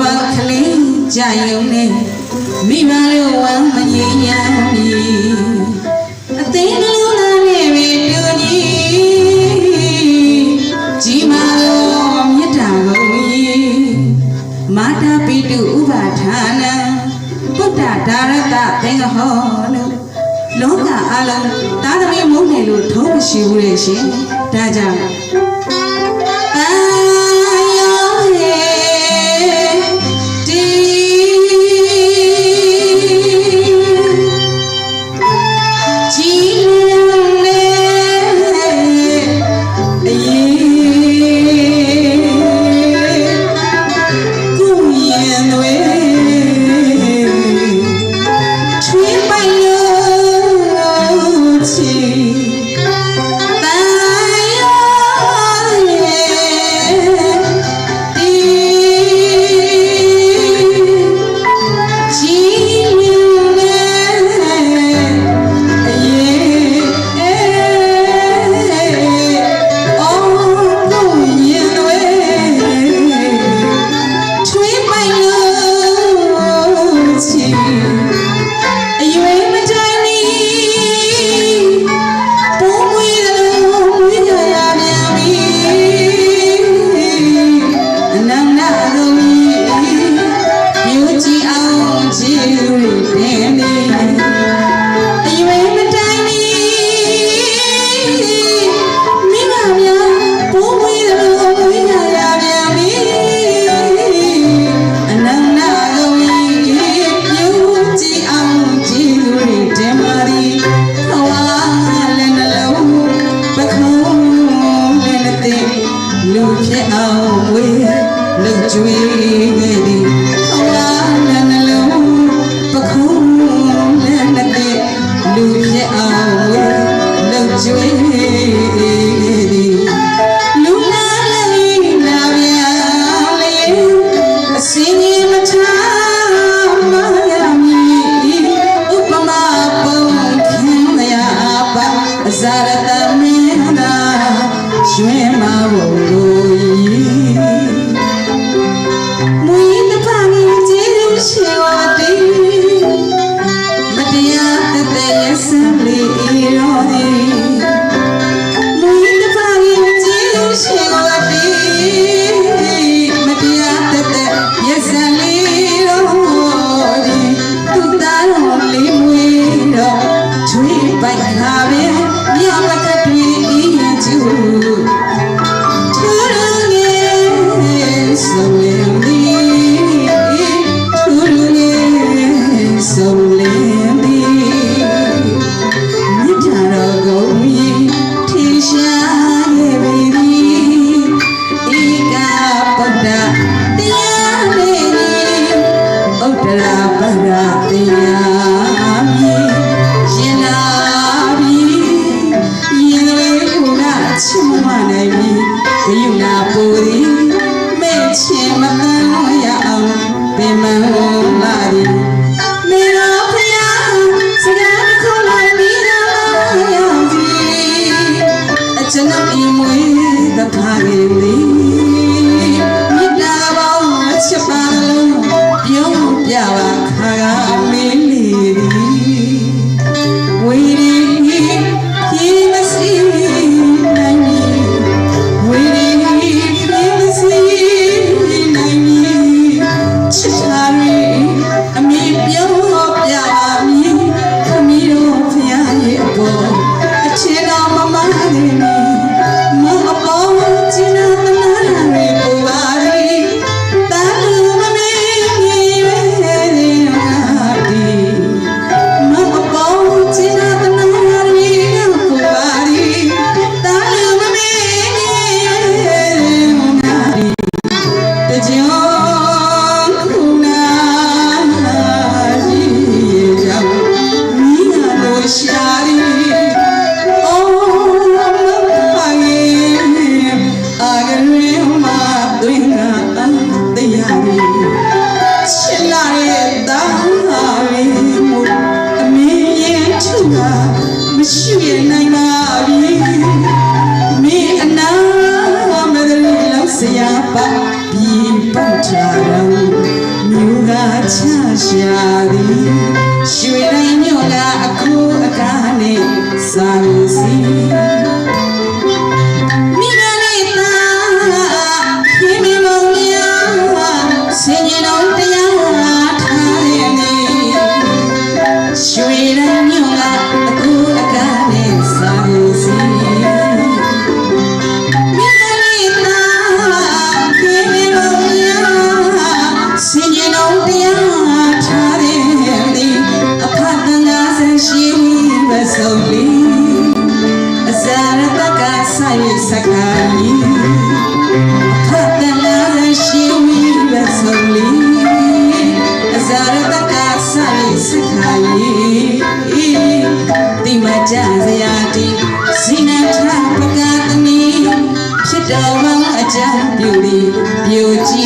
ပောက်ကလေးကြယုံနဲ့မိဘလိုဝမ်းမငြိမ်းရပြီအသိကလေးသားနဲ့ပဲတူညီကြီးမာလို့မြတ်တာကိုကြီးမာတာပိတုဥပါဌာနဗုဒ္ဓဒါရတသင်္ဃဟောလို့လောကအလုံးသားသမီးမုန်းတယ်လို့ထုံးမရှိဘူးလေရှင်ဒါကြောင့် ကျွေးခဲ့သည်အလားနဲ့နှလုံးပခုံးနဲ့လက်နဲ့လူပြည့်အောင်လောက်ကျွေးသည်လူနာလေးနာပြလေးအစင်းကြီးမချမရမီဥပမာပုံခင်ရပါဇာရတမင်းသာရွှင် Aleluia. မြို့သာချရှာသည်ရွှေတိုင်းမြို့လာအခုအကားနဲ့စာလို့စီ ဆုံးလီအစရတကဆိုင်စကားလီအဖတ်တနာရှိမဆုံးလီအစရတကဆိုင်စကားလီဒီမကြစရာဒီစိနထပကတနီဖြစ်တော်မအကြံပြုသည်ပြုကြည်